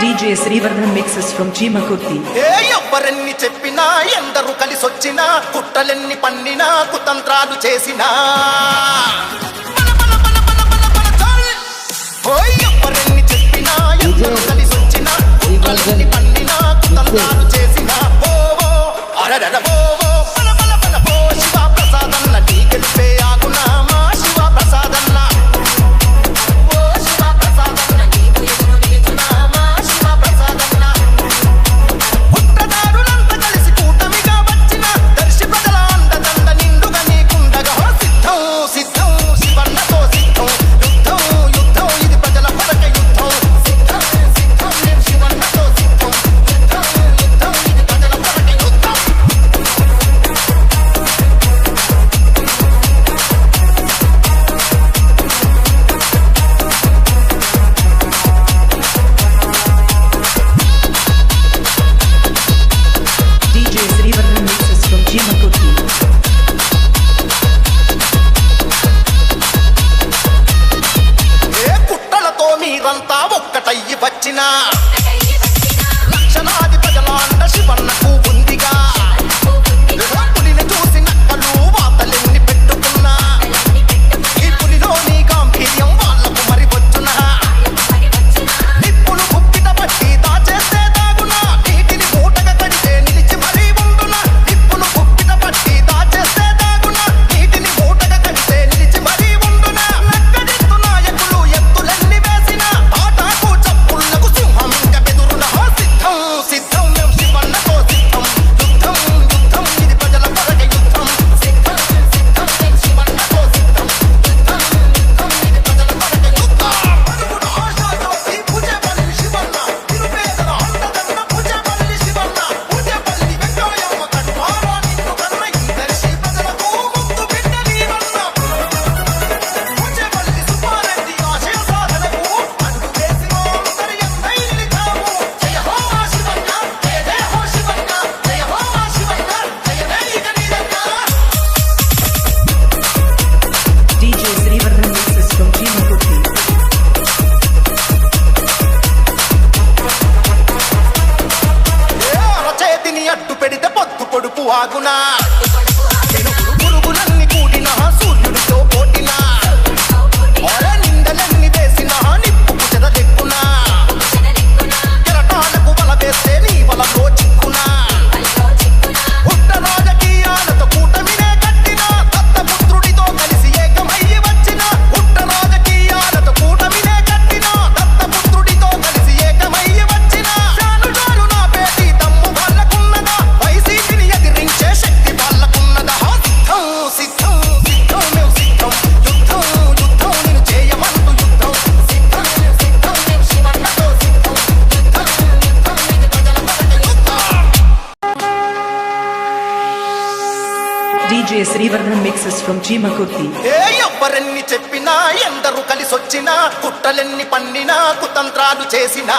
DJ Srivardhan mixes from Chimakurthi ఏ ఎవ్వరెన్ని చెప్పినా ఎందరూ కలిసొచ్చినా కుట్రలెన్ని పన్నినా కుతంత్రాలు చేసినా. para la అట్టు పెడితే పొత్తు కొడుపు ఆగునా. DJ Srivardhan mixes from Chimakurthi ఏ ఎవ్వరెన్ని చెప్పినా ఎందరు కలిసొచ్చినా కుట్రలెన్ని పన్నినా కుతంత్రాలు చేసినా.